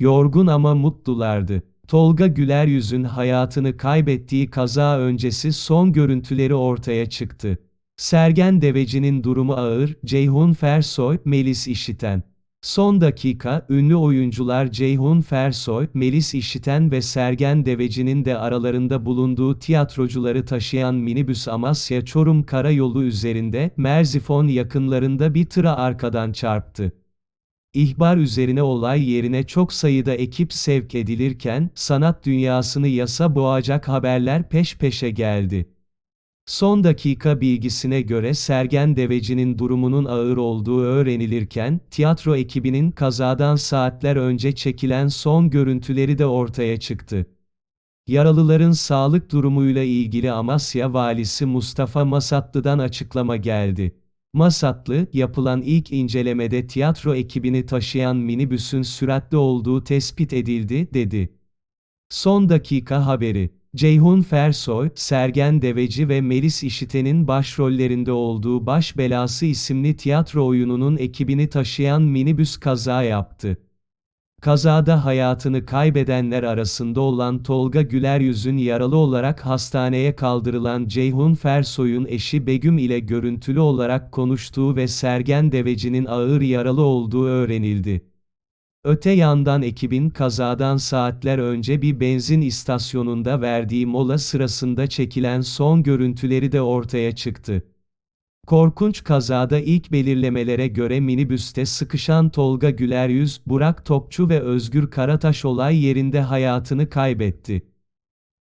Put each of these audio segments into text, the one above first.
Yorgun ama mutlulardı. Tolga Güleryüz'ün hayatını kaybettiği kaza öncesi son görüntüleri ortaya çıktı. Sergen Deveci'nin durumu ağır, Ceyhun Fersoy, Melis İşiten. Son dakika, ünlü oyuncular Ceyhun Fersoy, Melis İşiten ve Sergen Deveci'nin de aralarında bulunduğu tiyatrocuları taşıyan minibüs Amasya Çorum Karayolu üzerinde, Merzifon yakınlarında bir tıra arkadan çarptı. İhbar üzerine olay yerine çok sayıda ekip sevk edilirken, sanat dünyasını yasa boğacak haberler peş peşe geldi. Son dakika bilgisine göre Sergen Deveci'nin durumunun ağır olduğu öğrenilirken, tiyatro ekibinin kazadan saatler önce çekilen son görüntüleri de ortaya çıktı. Yaralıların sağlık durumuyla ilgili Amasya Valisi Mustafa Masatlı'dan açıklama geldi. Masatlı, yapılan ilk incelemede tiyatro ekibini taşıyan minibüsün süratli olduğu tespit edildi, dedi. Son dakika haberi. Ceyhun Fersoy, Sergen Deveci ve Melis İşiten'in başrollerinde olduğu Baş Belası isimli tiyatro oyununun ekibini taşıyan minibüs kaza yaptı. Kazada hayatını kaybedenler arasında olan Tolga Güleryüz'ün yaralı olarak hastaneye kaldırılan Ceyhun Fersoy'un eşi Begüm ile görüntülü olarak konuştuğu ve Sergen Deveci'nin ağır yaralı olduğu öğrenildi. Öte yandan ekibin kazadan saatler önce bir benzin istasyonunda verdiği mola sırasında çekilen son görüntüleri de ortaya çıktı. Korkunç kazada ilk belirlemelere göre minibüste sıkışan Tolga Güleryüz, Burak Topçu ve Özgür Karataş olay yerinde hayatını kaybetti.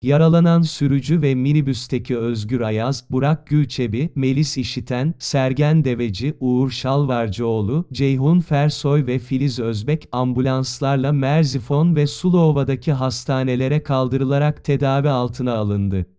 Yaralanan sürücü ve minibüsteki Özgür Ayaz, Burak Gülçebi, Melis İşiten, Sergen Deveci, Uğur Şalvarcıoğlu, Ceyhun Fersoy ve Filiz Özbek ambulanslarla Merzifon ve Suluova'daki hastanelere kaldırılarak tedavi altına alındı.